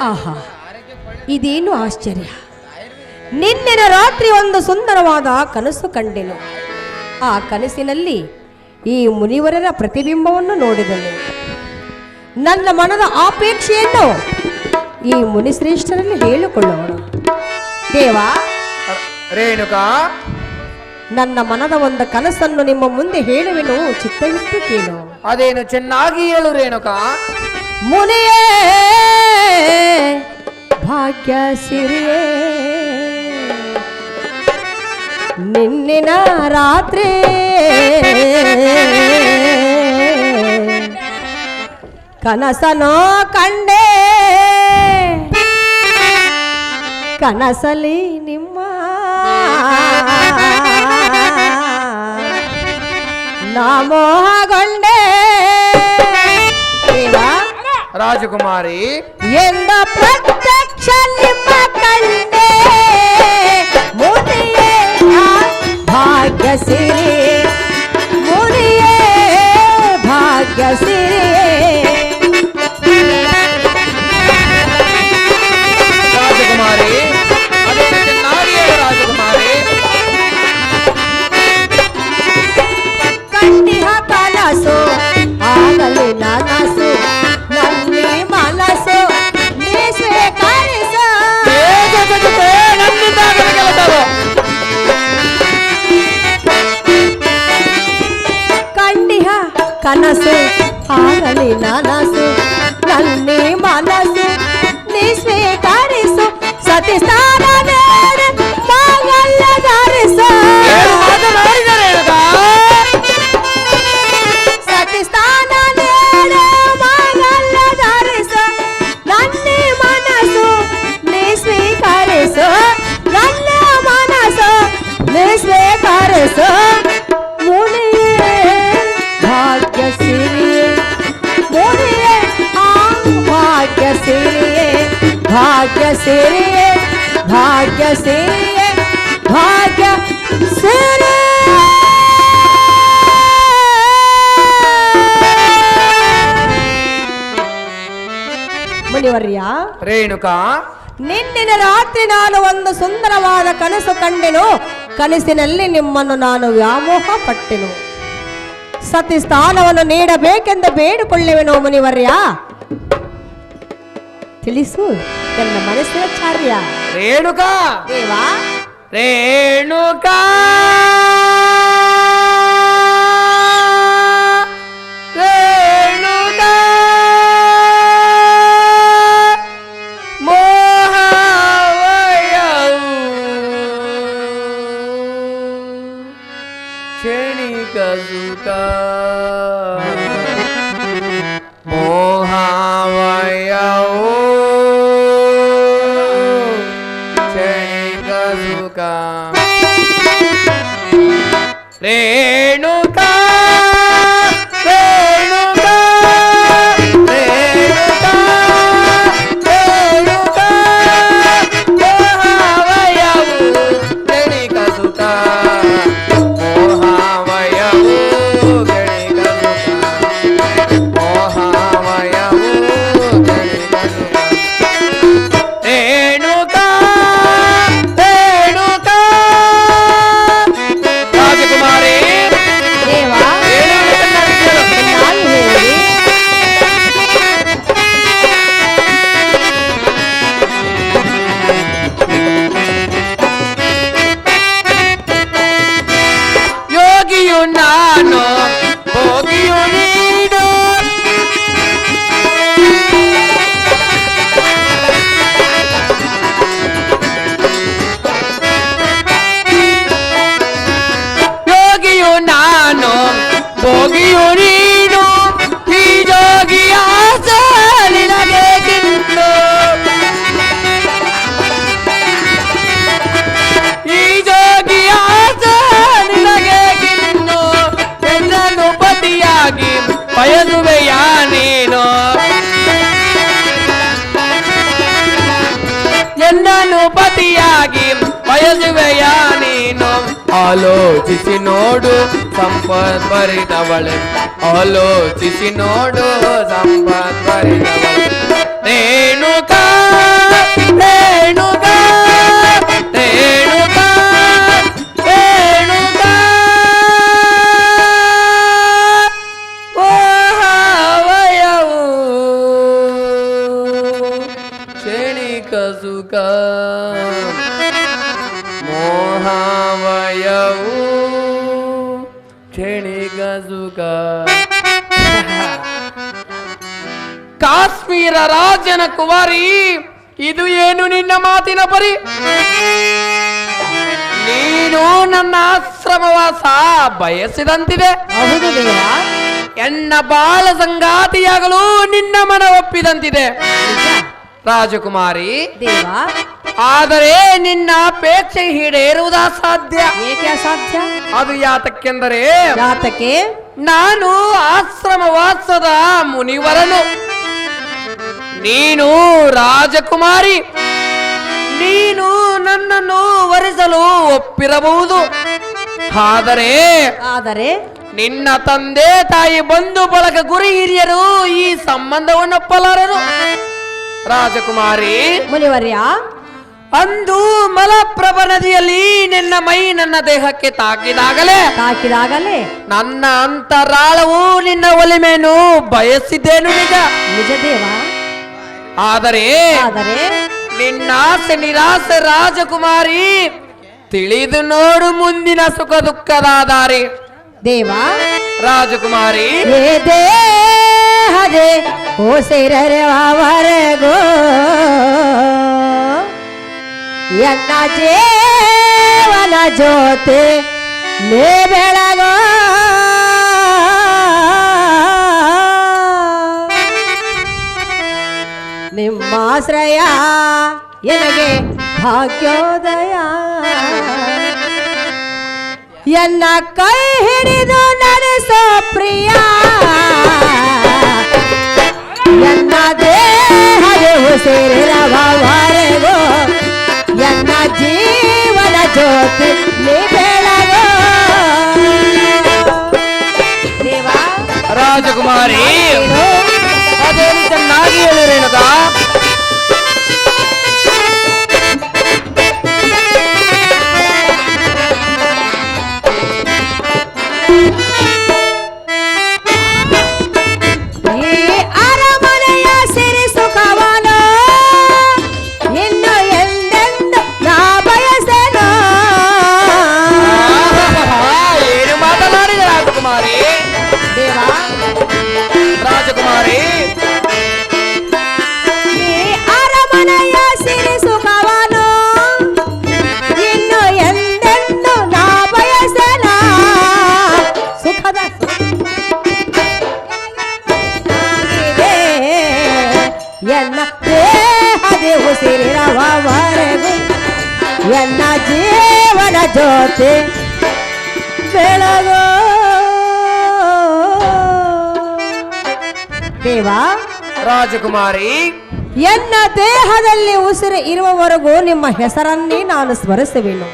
ಆಹಾ ಇದೇನು ಆಶ್ಚರ್ಯ? ನಿನ್ನೆನ ರಾತ್ರಿ ಒಂದು ಸುಂದರವಾದ ಕನಸು ಕಂಡೆನು. ಆ ಕನಸಿನಲ್ಲಿ ಈ ಮುನಿವರರ ಪ್ರತಿಬಿಂಬವನ್ನು ನೋಡಿದನು. ನನ್ನ ಮನದ ಆಪೇಕ್ಷೆಯನ್ನು ಈ ಮುನಿಶ್ರೇಷ್ಠರಲ್ಲಿ ಹೇಳಿಕೊಳ್ಳುವನು. ದೇವಾ ರೇಣುಕಾ ನನ್ನ ಮನದ ಒಂದು ಕನಸನ್ನು ನಿಮ್ಮ ಮುಂದೆ ಹೇಳುವೆನು ಚಿತ್ತವಿಟ್ಟು ಕೇಳು. ಅದೇನು ಚೆನ್ನಾಗಿ ಹೇಳು ರೇಣುಕಾ. ಮುನಿಯೇ ಭಾಗ್ಯ ಸಿರಿಯೇ. ನಿನ್ನಿನ ರಾತ್ರಿ ಕನಸನೋ ಕಂಡೆ. ಕನಸಲಿ ನಿಮ್ಮ ನಾಮೋಹಗೊಂಡೆ ರಾಜಕುಮಾರಿ. ಎಂದ ಪ್ರತ್ಯಕ್ಷ ನಿಮ್ಮ ಭಾಗ್ಯ ಸಿರಿ. ಭಾಗ್ಯ ಸಿರಿಯೇ ಭಾಗ್ಯ ಸಿರಿಯೇ ಭಾಗ್ಯ ಮುನಿವರ್ಯ ರೇಣುಕಾ. ನಿನ್ನಿನ ರಾತ್ರಿ ನಾನು ಒಂದು ಸುಂದರವಾದ ಕನಸು ಕಂಡೆನು. ಕನಸಿನಲ್ಲಿ ನಿಮ್ಮನ್ನು ನಾನು ವ್ಯಾಮೋಹ ಪಟ್ಟೆನು ಸತಿ ಸ್ಥಾನವನ್ನು ನೀಡಬೇಕೆಂದು ಬೇಡಿಕೊಳ್ಳುವೆನು ಮುನಿವರ್ಯ. ತಿಳಿಸು ನನ್ನ ಮನಸ್ಸಿನ ಚಾರ್ಯ ರೇಣುಕಾ ದೇವಾ ರೇಣುಕಾ ರೇಣುಕಾ ರೇಣುಕಾ. ఆలోచిసినోడు నోడు ఆలోచిసినోడు సంపద్భరితవళెం రేణుకా రేణుకా రేణుకా రేణుకా ఓహావయవు సుఖా. ಸುಖ ಕಾಶ್ಮೀರ ರಾಜನ ಕುವಾರಿ ಇದು ಏನು ನಿನ್ನ ಮಾತಿನ ಪರಿ? ನೀನು ನನ್ನ ಆಶ್ರಮವಾಸ ಬಯಸಿದಂತಿದೆ. ಹೌದು ದೇವ. ಎನ್ನ ಬಾಳ ಸಂಗಾತಿಯಾಗಲು ನಿನ್ನ ಮನ ಒಪ್ಪಿದಂತಿದೆ ರಾಜಕುಮಾರಿ ದೇವ. ಆದರೆ ನಿನ್ನ ಅಪೇಕ್ಷೆ ಈಡೇರುವುದ ಸಾಧ್ಯ ಏಕೆ ಅಸಾಧ್ಯ? ಅದು ಯಾತಕ್ಕೆಂದರೆ ಜಾತಕ್ಕೆ ನಾನು ಆಶ್ರಮವಾಸದ ಮುನಿವರನು. ನೀನು ರಾಜಕುಮಾರಿ. ನೀನು ನನ್ನನ್ನು ವರಿಸಲು ಒಪ್ಪಿರಬಹುದು. ಆದರೆ ಆದರೆ ನಿನ್ನ ತಂದೆ ತಾಯಿ ಬಂಧು ಬಳಗ ಗುರಿ ಹಿರಿಯರು ಈ ಸಂಬಂಧವನ್ನು ಒಪ್ಪಲಾರರು ರಾಜಕುಮಾರಿ. ಮುನಿವರ್ಯ ಅಂದು ಮಲಪ್ರಭ ನದಿಯಲ್ಲಿ ನಿನ್ನ ಮೈ ನನ್ನ ದೇಹಕ್ಕೆ ತಾಕಿದಾಗಲೇ. ತಾಕಿದಾಗಲೇ. ನನ್ನ ಅಂತರಾಳವು ನಿನ್ನ ಒಲಿಮೆಯನ್ನು ಬಯಸಿದ್ದೇನು ನಿಜ? ನಿಜ ದೇವ. ಆದರೆ ಆದರೆ ನಿನ್ನಾಸೆ ನಿರಾಸೆ ರಾಜಕುಮಾರಿ ತಿಳಿದು ನೋಡು ಮುಂದಿನ ಸುಖ ದುಃಖದ ದಾರಿ ದೇವ. ರಾಜಕುಮಾರಿ. ದೇಹದೆ ಓ ಸೇರವರೆಗೋ ಎನ್ನ ಜೇವನ ಜ್ಯೋತಿ ನೇ ಬೆಳಗೋ. ನಿಮ್ಮಾಶ್ರಯ ಎನಗೆ ಭಾಗ್ಯೋದಯ. ಎನ್ನ ಕೈ ಹಿಡಿದು ನಡೆಸೋ ಪ್ರಿಯ. ಎನ್ನ ದೇಹವು ಸೇರಿರವರೆಗೂ ಎನ್ನ ಜೀವನ ಜ್ಯೋತಿ ನೀ ಬೆಳಗೋ ದೇವ ರಾಜಕುಮಾರಿ ಜ್ಯೋತಿ ಬೆಳಗೋ. ದೇವಾ ರಾಜಕುಮಾರಿ ಎನ್ನ ದೇಹದಲ್ಲಿ ಉಸಿರು ಇರುವವರೆಗೂ ನಿಮ್ಮ ಹೆಸರನ್ನೇ ನಾನು ಸ್ಮರಿಸುವೆನು.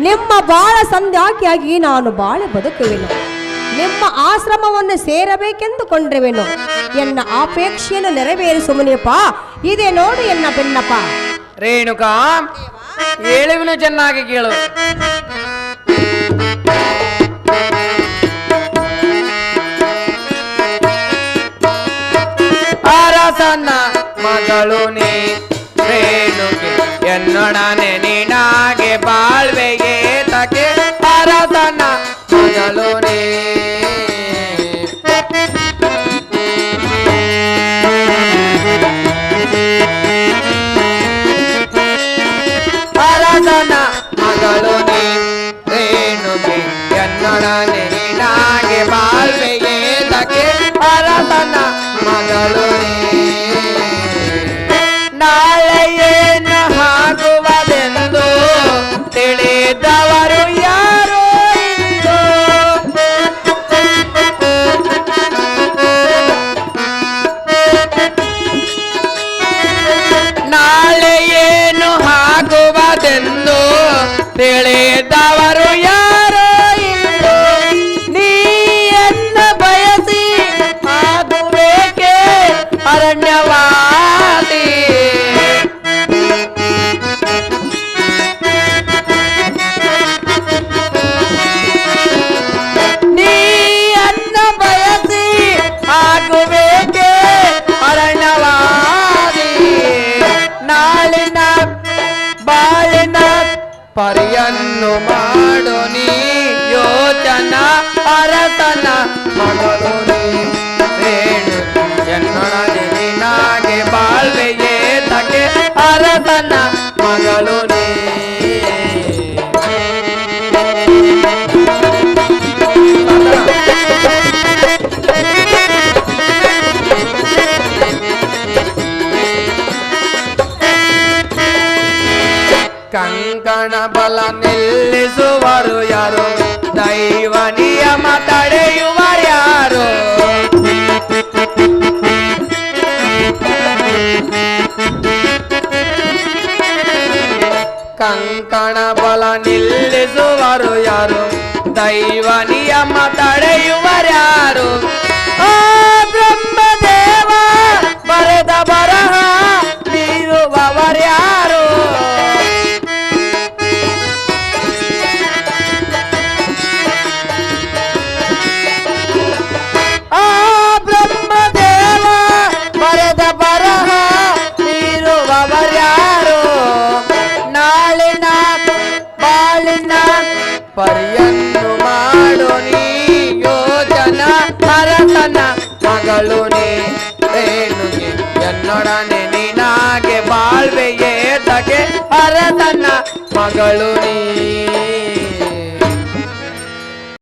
ನಿಮ್ಮ ಬಾಳ ಸಂಧ್ಯಾಕಿಯಾಗಿ ನಾನು ಬಾಳೆ ಬದುಕುವೆನು. ನಿಮ್ಮ ಆಶ್ರಮವನ್ನು ಸೇರಬೇಕೆಂದುಕೊಂಡಿರುವೆನು. ಎನ್ನ ಅಪೇಕ್ಷೆಯನ್ನು ನೆರವೇರಿಸು ಇದೆ ಇದೇ ನೋಡು ಎನ್ನ ಬೆನ್ನಪ್ಪ. ರೇಣುಕಾ ಹೇಳುವಿನು ಚೆನ್ನಾಗಿ ಕೇಳು. ಅರಸನ್ನ ಮಗಳು ನೀ ರೇಣುಗೆ ಎನ್ನೊಡನೆ ನಿನಾಗೆ ಬಾಳ್ವೆಗೆ ಎನ್ನೊಡನೆ ಅರಸನ ಮಗಳು ರೇಣು ಎನ್ನೊಡನೆ ನಿನಾಗೆ ಬಾಳ್ವೆಯೇ ತಗೆ ಅರಸನ ಮಗಳು ಕಂಕಣ ಬಲ ನಿಲ್ಲಿಸುವರು ಯಾರು? ದೈವ ನಿಯಮ ತಡೆಯುವ ಯಾರು? ಕಂಕಣ ಬಲ ನಿಲ್ಲಿಸುವರು ಯಾರು? ದೈವ ನಿಯಮ